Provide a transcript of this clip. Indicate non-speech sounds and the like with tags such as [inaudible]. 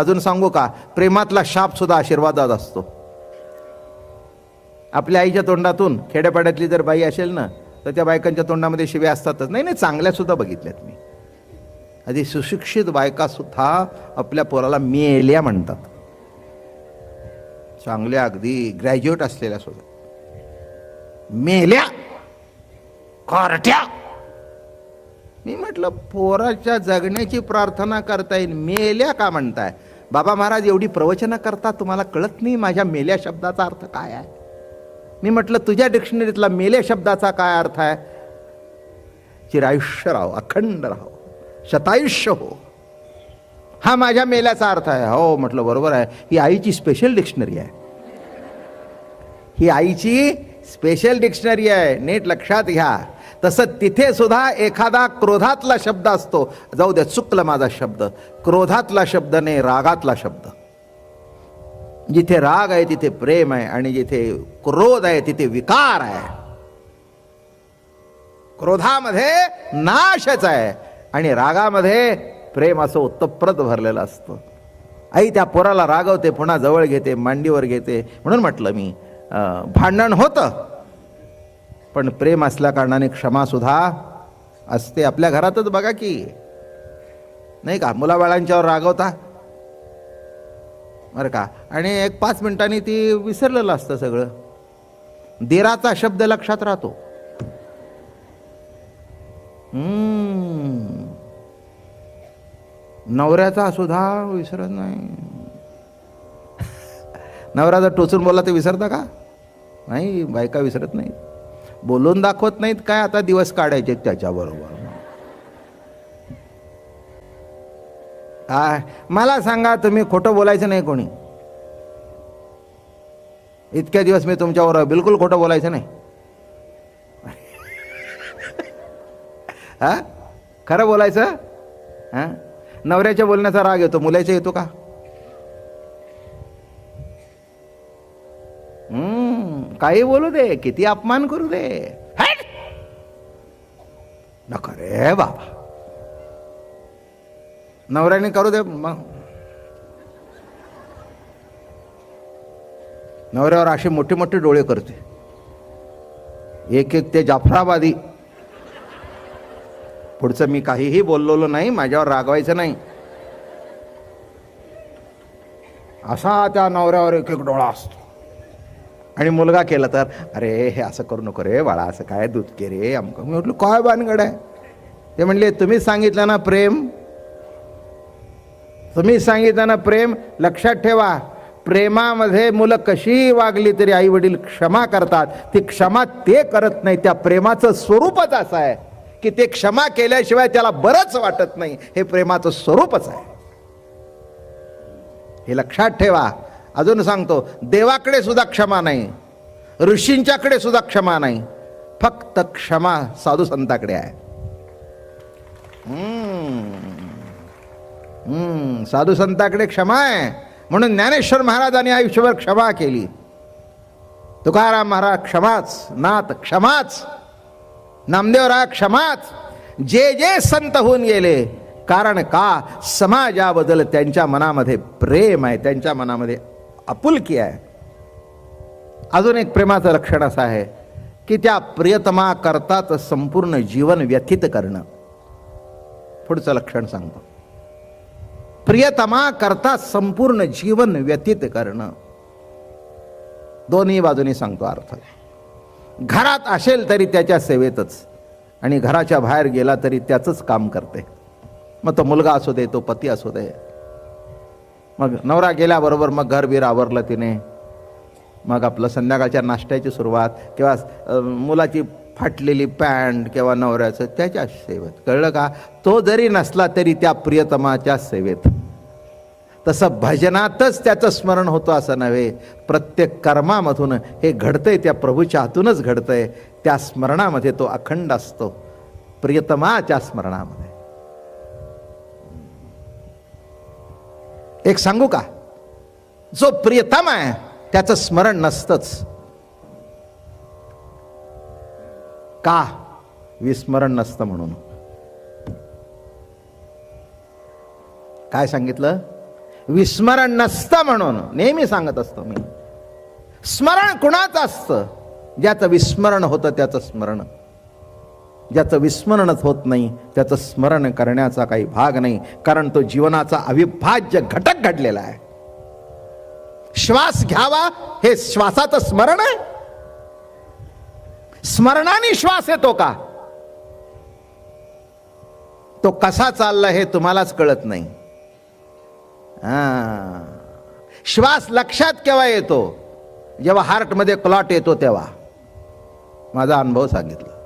अजून सांगू का? प्रेमातला शाप सुद्धा आशीर्वादात असतो. आपल्या आईच्या तोंडातून खेड्यापाड्यातली जर बाई असेल ना तर त्या बायकांच्या तोंडामध्ये शिवे असतातच. नाही नाही चांगल्या सुद्धा बघितल्यात मी. आधी सुशिक्षित बायका सुद्धा आपल्या पोराला मेल्या म्हणतात. चांगल्या अगदी ग्रॅज्युएट असलेल्या सुद्धा. मेल्या. कारट्या. मी म्हटलं पोराच्या जगण्याची प्रार्थना करता येईल. मेल्या का म्हणताय? बाबा महाराज एवढी प्रवचनं करता तुम्हाला कळत नाही माझ्या मेल्या शब्दाचा अर्थ काय आहे? मी म्हटलं तुझ्या डिक्शनरीतला मेल्या शब्दाचा काय अर्थ आहे? चिरायुष्य राहो अखंड राहो शतायुष्य हो. हा माझ्या मेल्याचा अर्थ आहे. हो म्हटलं बरोबर आहे. ही आईची स्पेशल डिक्शनरी आहे. ही आईची स्पेशल डिक्शनरी आहे. नीट लक्षात घ्या. तसं तिथे सुद्धा एखादा क्रोधातला शब्द असतो. जाऊ द्या चुकलं माझा शब्द. क्रोधातला शब्द नाही रागातला शब्द. जिथे राग आहे तिथे प्रेम आहे आणि जिथे क्रोध आहे तिथे विकार आहे. क्रोधामध्ये नाशच आहे आणि रागामध्ये प्रेम असं उत्तप्रत भरलेलं असतं. आई त्या पोराला रागवते पुन्हा जवळ घेते मांडीवर घेते. म्हणून म्हटलं मी भांडण होतं. पण प्रेम असल्या कारणाने क्षमासुद्धा असते. आपल्या घरातच बघा की. नाही का? मुलाबाळांच्यावर रागवता? बरं का? आणि एक पाच मिनिटांनी ती विसरलेलं असतं सगळं. दिराचा शब्द लक्षात राहतो. नवऱ्याचा सुद्धा विसरत नाही. [laughs] नवऱ्याचा टोचून बोलला ते विसरता का? नाही बायका विसरत नाही बोलून दाखवत नाहीत काय आता दिवस काढायचे त्याच्याबरोबर. मला सांगा तुम्ही खोटं बोलायचं नाही कोणी. इतक्या दिवस मी तुमच्यावर बिलकुल खोटं बोलायचं नाही. हा? खरं बोलायचं? हा? नवऱ्याच्या बोलण्याचा राग येतो मुलाचा येतो का? काही बोलू दे किती अपमान करू दे. हट! नको रे बाबा. नवऱ्याने करू दे मग. नवऱ्यावर असे मोठे मोठे डोळे करते. एक एक ते जाफराबादी. पुढचं मी काहीही बोललेलो नाही माझ्यावर रागवायचं नाही. असा त्या नवऱ्यावर एक एक डोळा असतो. आणि मुलगा केला तर अरे हे असं करू नको रे बाळा असं काय दूध के रे अमकं मी म्हटलं काय बानगड आहे? ते म्हणले तुम्हीच सांगितलं ना प्रेम? तुम्ही सांगितलं ना प्रेम? लक्षात ठेवा प्रेमामध्ये मुलं कशी वागली तरी आई वडील क्षमा करतात. ती क्षमा ते करत नाही त्या प्रेमाचं स्वरूपच असं आहे की ते क्षमा केल्याशिवाय त्याला बरंच वाटत नाही. हे प्रेमाचं स्वरूपच आहे. हे लक्षात ठेवा अजून सांगतो देवाकडे सुद्धा क्षमा नाही ऋषींच्याकडे सुद्धा क्षमा नाही फक्त क्षमा साधू संताकडे आहे. साधू संताकडे क्षमा आहे. म्हणून ज्ञानेश्वर महाराजांनी आयुष्यभर क्षमा केली. तुकाराम महाराज क्षमाच नाथ क्षमाच नामदेवराय क्षमाच. जे जे संत होऊन गेले कारण का समाजाबद्दल त्यांच्या मनामध्ये प्रेम आहे त्यांच्या मनामध्ये आपुलकी आहे अजून एक प्रेमाचं लक्षण असं आहे की त्या प्रियतमा करतात संपूर्ण जीवन व्यथित करणं. पुढचं लक्षण सांगतो. प्रियतमा करता संपूर्ण जीवन व्यतीत करणं. दोन्ही बाजूनी सांगतो अर्थ. घरात असेल तरी त्याच्या सेवेतच आणि घराच्या बाहेर गेला तरी त्याचंच काम करते. मग तो मुलगा असू दे तो पती असू दे मग नवरा गेल्याबरोबर मग घरबीर आवरलं तिने. मग आपलं संध्याकाळच्या नाश्त्याची सुरुवात किंवा मुलाची फाटलेली पॅन्ट किंवा नवऱ्याचं त्याच्या सेवेत. कळलं का? तो जरी नसला तरी त्या प्रियतमाच्या सेवेत. तसं भजनातच त्याचं स्मरण होतं असं नव्हे. प्रत्येक कर्मामधून हे घडतंय त्या प्रभूच्या हातूनच घडतंय. त्या स्मरणामध्ये तो अखंड असतो. प्रियतमाच्या स्मरणामध्ये. एक सांगू का? जो प्रियतम आहे त्याचं स्मरण नसतंच. का विस्मरण नसतं म्हणून? काय सांगितलं? विस्मरण नसतं म्हणून. नेहमी सांगत असतो मी. स्मरण कुणाचं असतं? ज्याचं विस्मरण होतं त्याचं स्मरण. ज्याचं विस्मरणच होत नाही त्याचं स्मरण करण्याचा काही भाग नाही कारण तो जीवनाचा अविभाज्य घटक घडलेला आहे. श्वास घ्यावा हे श्वासाचं स्मरण आहे. स्मरणाने श्वास येतो का? तो कसा चालला हे तुम्हालाच कळत नाही. हा. श्वास लक्षात केव्हा येतो? जेव्हा हार्टमध्ये क्लॉट येतो तेव्हा. माझा अनुभव सांगितला.